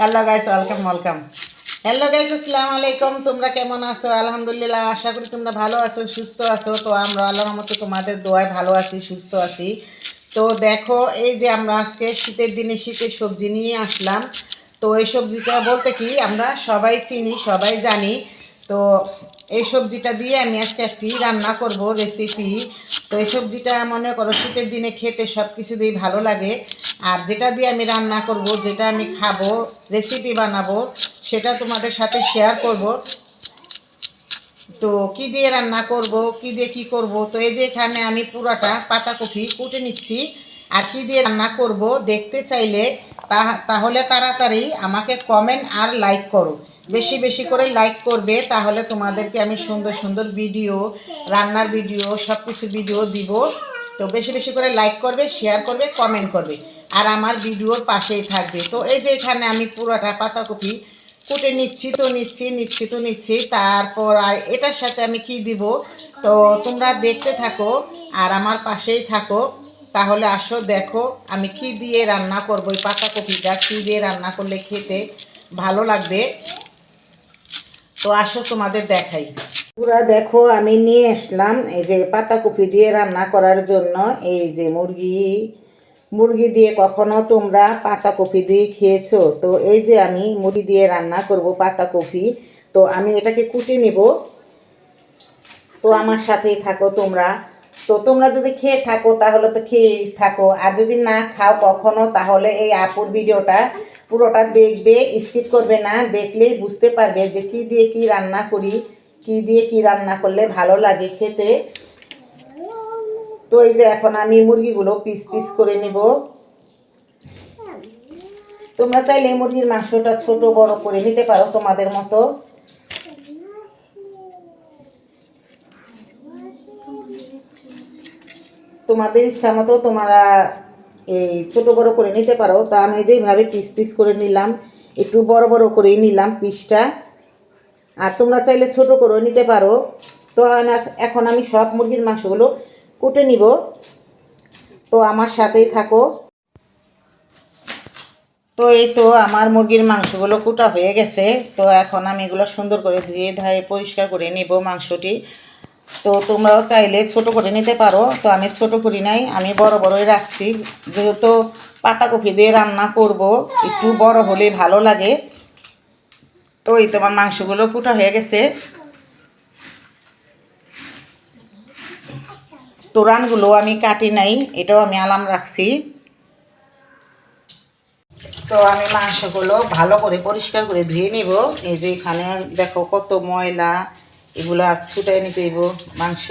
Hello guys welcome welcome hello guys আসসালামু আলাইকুম। তোমরা কেমন আছো? আলহামদুলিল্লাহ, আশা করি তোমরা ভালো আছো, সুস্থ আছো। তো আমরা আল্লাহর মতো তোমাদের দোয়ায় ভালো আছি, সুস্থ আছি। তো দেখো, এই যে আমরা আজকে শীতের দিনে শীতের সবজি নিয়ে আসলাম। তো এই সবজিটা বলতে কি, আমরা সবাই চিনি, সবাই জানি। তো এই সবজিটা দিয়ে আমি আজকে একটি রান্না করব রেসিপি তো এই সবজিটা মনে করো শীতের দিনে খেতে সব কিছু দিয়ে ভালো লাগে। আর যেটা দিয়ে আমি রান্না করব, যেটা আমি খাব রেসিপি বানাবো, সেটা তোমাদের সাথে শেয়ার করব। তো কি দিয়ে রান্না করব, কি দিয়ে কি করব, তো এই যে এখানে আমি পুরাটা পাতাকপি কুটে নিচ্ছি। কি দিয়ে রান্না করব, দেখতে চাইলে তাহলে তাড়াতাড়ি আমাকে কমেন্ট আর লাইক করো। বেশি বেশি করে লাইক করবে, তাহলে তোমাদেরকে আমি সুন্দর সুন্দর ভিডিও রান্নার ভিডিও সব কিছু ভিডিও দিব। তো বেশি বেশি করে লাইক করবে শেয়ার করবে কমেন্ট করবে। আর আমার ভিডিওর পাশেই থাকবে। তো এই যে এখানে আমি পুরোটা পাতাকপি কুটে নিচ্ছি, তো নিচ্ছি নিচ্ছি, তো নিচ্ছি। তারপর আর এটার সাথে আমি কি দিব? তো তোমরা দেখতে থাকো, আর আমার পাশেই থাকো। তাহলে আসো, দেখো আমি কি দিয়ে রান্না করব। এই পাতাকপিটা কি দিয়ে রান্না করলে খেতে ভালো লাগবে? তো আসো তোমাদের দেখাই। পুরা দেখো আমি নিয়ে আসলাম এই যে পাতাকপি দিয়ে রান্না করার জন্য। এই যে মুরগি মুরগি দিয়ে কখনো তোমরা পাতাকপি দিয়ে খেয়েছো? তো এই যে আমি মুরগি দিয়ে রান্না করব পাতাকপি তো আমি এটাকে কুটে নিব। তো আমার সাথেই থাকো তোমরা। তো তোমরা যদি খেয়ে থাকো, তাহলে তো খেয়ে থাকো। আর যদি না খাও কখনো, তাহলে এই আপুর ভিডিওটা পুরোটা দেখবে স্কিপ করবে না। দেখলেই বুঝতে পারবে যে কি দিয়ে কি রান্না করি, কি দিয়ে কি রান্না করলে ভালো লাগে খেতে। তো এই যে এখন আমি মুরগিগুলো পিস পিস করে নেব। তোমরা চাইলে মুরগির মাংসটা ছোট বড় করে নিতে পারো তোমাদের মতো। তোমাদের ইচ্ছা মতো তোমরা এই ছোটো বড় করে নিতে পারো। তো আমি যেইভাবে পিস পিস করে নিলাম, একটু বড় বড় করেই নিলাম পিসটা আর তোমরা চাইলে ছোট করেও নিতে পারো। তো এখন আমি সব মুরগির মাংসগুলো কুটে নিব। তো আমার সাথেই থাকো। তো এই তো আমার মুরগির মাংসগুলো কুটা হয়ে গেছে। তো এখন আমি এগুলো সুন্দর করে ধুয়ে, ধায়ে পরিষ্কার করে নিব মাংসটি। তো তোমরাও চাইলে ছোট করে নিতে পারো। তো আমি ছোট করি নাই, আমি বড় বড়ই রাখছি। যেহেতু পাতাকপি দিয়ে রান্না করব, একটু বড় হলে ভালো লাগে। তো এই তোমার মাংসগুলো কুটা হয়ে গেছে। তোরানগুলো আমি কাটি নাই, এটাও আমি আলাম রাখছি। তো আমি মাংসগুলো ভালো করে পরিষ্কার করে ধুয়ে নিব। এই যে এখানে দেখো কত ময়লা এগুলো আচ্ছুটাই ছুটাই নিতে হইব মাংস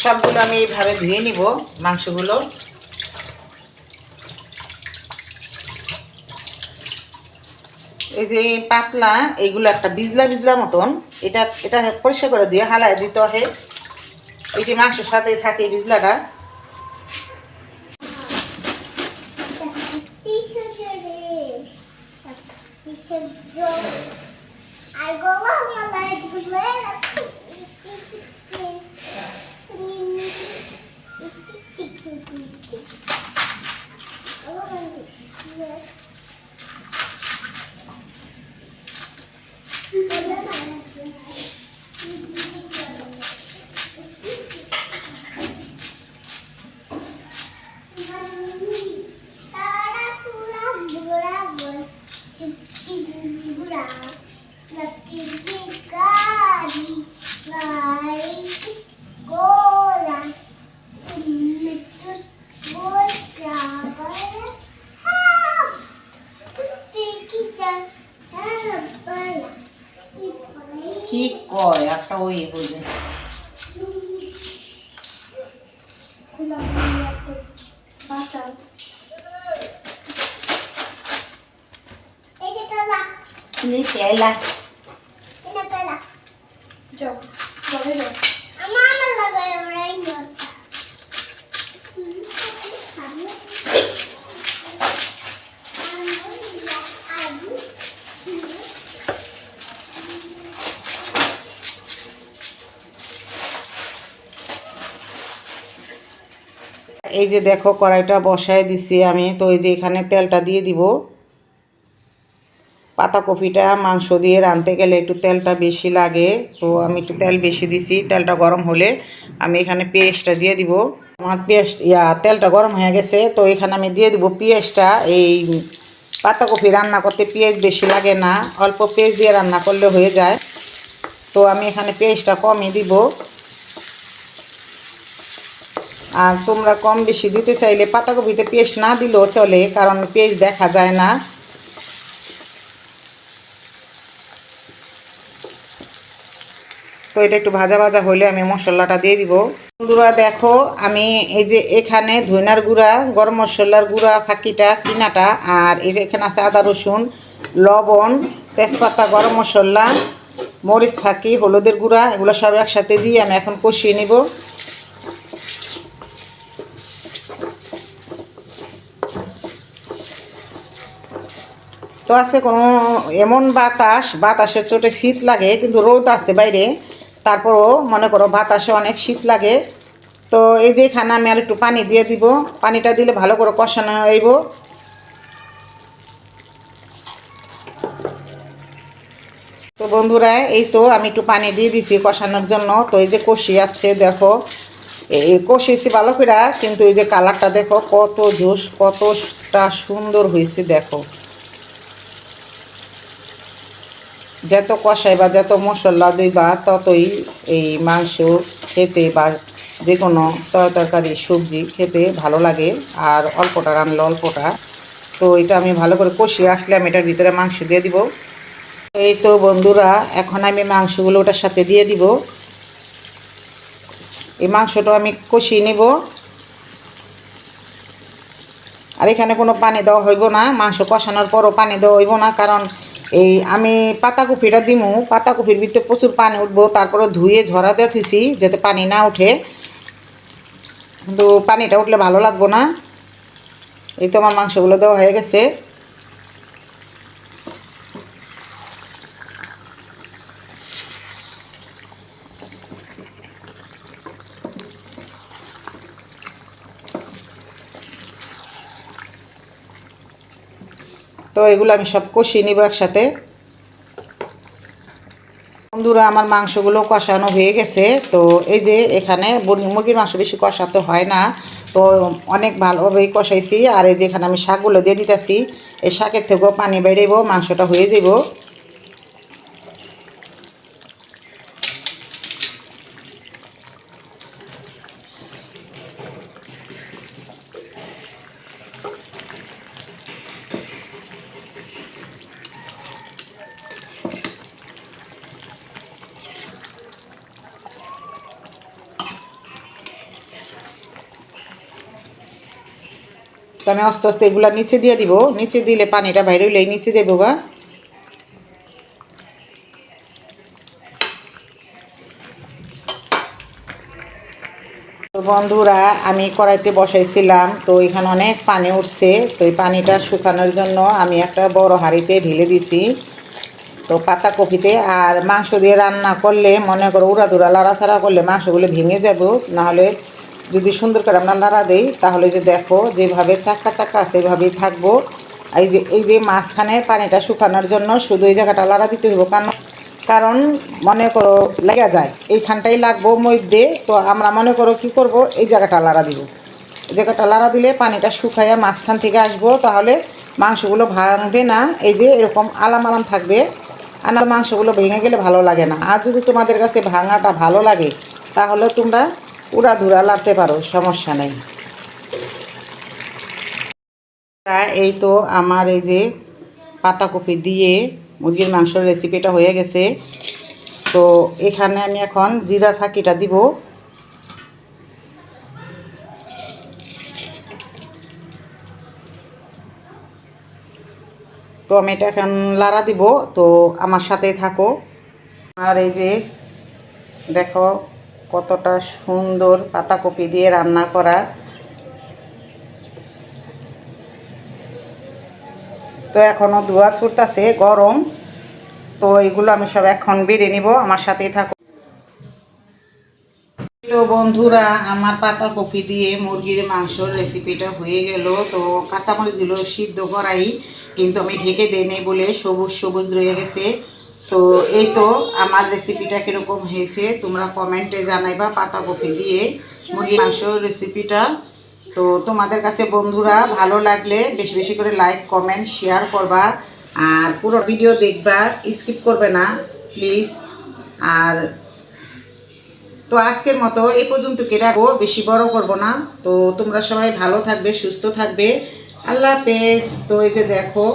সবগুলো আমি এইভাবে ধুয়ে নিব, মাংসগুলো। এই যে পাতলা এইগুলো একটা বিজলা বিজলা মতন, এটা এটা পরিষ্কার করে দিয়ে হালায় দিতে হয়। এটি মাংসের সাথেই থাকে এই বিজলাটা Nagkikigari হইবে তুমি খেলা যাও ঘরে যাও এই যে দেখো, কড়াইটা বসায় দিছি আমি। তো এই যে এখানে তেলটা দিয়ে দিব। পাতাকপিটা মাংস দিয়ে রাঁধতে গেলে একটু তেলটা বেশি লাগে। তো আমি একটু তেল বেশি দিছি। তেলটা গরম হলে আমি এখানে পেঁয়াজটা দিয়ে দিব। আমার পেঁয়াজ ইয়া, তেলটা গরম হয়ে গেছে। তো এখানে আমি দিয়ে দিব পেঁয়াজটা। এই পাতাকপি রান্না করতে পেঁয়াজ বেশি লাগে না। অল্প পেঁয়াজ দিয়ে রান্না করলে হয়ে যায়। তো আমি এখানে পেঁয়াজটা কমই দিব। আর তোমরা কম বেশি দিতে চাইলে পাতাকপিতে পেস্ট না দিলেও চলে, কারণ পেস্ট দেখা যায় না। তো এটা একটু ভাজা ভাজা হলে আমি মশলাটা দিয়ে দিব। বন্ধুরা, দেখো, আমি এই যে এখানে ধইনার গুঁড়া, গরম মশলার গুঁড়া, ফাঁকিটা, কিনাটা, আর এর এখানে আছে আদা, রসুন, লবণ, তেজপাতা, গরম মশলা, মরিচ, ফাঁকি, হলুদের গুঁড়া, এগুলো সব একসাথে দিয়ে আমি এখন কষিয়ে নিব। তো আছে কোনো এমন বাতাস বাতাসের চোটে শীত লাগে, কিন্তু রোদ আছে বাইরে। তারপরও মনে করো বাতাসে অনেক শীত লাগে। তো এই যে এখানে আমি আর একটু পানি দিয়ে দিব। পানিটা দিলে ভালো করে কষানো হইব। তো বন্ধুরা, এই তো আমি একটু পানি দিয়ে দিছি কষানোর জন্য। তো এই যে কষি আছে, দেখো। এই কষিয়েছি ভালো করে কিন্তু এই যে কালারটা দেখো, কত জোশ, কতটা সুন্দর হয়েছে দেখো। যত কষাই বা যত মশলা দিবা ততই এই মাংস খেতে বা যে কোনো তরকারি, সবজি খেতে ভালো লাগে। আর অল্পটা রান্নলে অল্পটা। তো এটা আমি ভালো করে কষিয়ে আসলে আমি এটার ভিতরে মাংস দিয়ে দিব। এই তো বন্ধুরা, এখন আমি মাংসগুলো ওটার সাথে দিয়ে দিব। এই মাংসটা আমি কষিয়ে নিব। আর এখানে কোনো পানি দেওয়া হইব না। মাংস কষানোর পরও পানি দেওয়া হইব না, কারণ এই আমি পাতাকপিটা দিমু, পাতাকপির ভিতরে প্রচুর পানি উঠবো তারপরে ধুয়ে ঝরা দিয়ে থিসি যাতে পানি না উঠে। কিন্তু পানিটা উঠলে ভালো লাগবো না। এই তো আমার মাংসগুলো দেওয়া হয়ে গেছে। তো এগুলো আমি সব কষিয়ে নিব একসাথে। বন্ধুরা, আমার মাংসগুলো কষানো হয়ে গেছে। তো এই যে এখানে মুরগির মাংস বেশি কষাতে হয় না। তো অনেক ভালোভাবেই কষাইছি। আর এই যে এখানে আমি শাকগুলো দিয়ে দিতেছি, এই শাকের থেকেও পানি বেড়েব মাংসটা হয়ে যাব তো আমি আস্তে আস্তে এগুলো নিচে দিয়ে দিব। নিচে দিলে পানিটা বাইরে হইলে নিচে যাব গা। তো বন্ধুরা, আমি কড়াইতে বসাইছিলাম, তো এখানে অনেক পানি উঠছে। তো এই পানিটা শুকানোর জন্য আমি একটা বড় হাঁড়িতে ঢেলে দিছি। তো পাতা কপিতে, আর মাংস দিয়ে রান্না করলে মনে করো উড়াদুরা লাড়াছাড়া করলে মাংসগুলো ভেঙে যাব। নাহলে যদি সুন্দর করে আমরা লাড়া দেই, তাহলে যে দেখো যেভাবে চাক্কা চাক্কা আছে এইভাবেই থাকব। এই যে এই যে মাঝখানের পানিটা শুকানোর জন্য শুধু এই জায়গাটা লাড়া দিতে হইব, কারণ কারণ মনে করো লেগে যায়, এইখানটাই লাগবো মধ্যে, তো আমরা মনে করো কি করব, এই জায়গাটা লাড়া দিব। এই জায়গাটা লাড়া দিলে পানিটা শুকাইয়া মাঝখান থেকে আসব, তাহলে মাংসগুলো ভাঙবে না। এই যে এরকম আলাম আলাম থাকবে, আর মাংসগুলো ভেঙে গেলে ভালো লাগে না। আর যদি তোমাদের কাছে ভাঙাটা ভালো লাগে, তাহলে তোমরা উড়া ধুরা লাড়তে পারো, সমস্যা নেই। এই তো আমার এই যে পাতাকপি দিয়ে মুরগির মাংসের রেসিপিটা হয়ে গেছে। তো এখানে আমি এখন জিরার ফাঁকিটা দিব। তো আমি এটা এখন লাড়া দিব, তো আমার সাথেই থাকো। আর এই যে দেখো কতটা সুন্দর পাতাকপি দিয়ে রান্না করা। তো এখনও ধোয়া ছুটতেছে, গরম। তো এগুলো আমি সব এখন বেড়ে নিব, আমার সাথেই থাকো। তো বন্ধুরা, আমার পাতাকপি দিয়ে মুরগির মাংসর রেসিপিটা হয়ে গেল। তো কাঁচামরিচগুলো সিদ্ধ করাই, কিন্তু আমি ঢেকে দেই নাই বলে সবুজ সবুজ রয়ে গেছে। তো এই তো আমার রেসিপিটা কীরকম হয়েছে, তোমরা কমেন্টে জানাইবা পাতাকপি দিয়ে মুরগির মাংসর রেসিপিটা তো তোমাদের কাছে বন্ধুরা ভালো লাগলে বেশি বেশি করে লাইক কমেন্ট শেয়ার করবা। আর পুরো ভিডিও দেখবা স্কিপ করবে না প্লিজ আর তো আজকের মতো এ পর্যন্ত কে রাখব, বেশি বড় করব না। তো তোমরা সবাই ভালো থাকবে, সুস্থ থাকবে। আল্লাহ হাফেজ। তো এই যে দেখো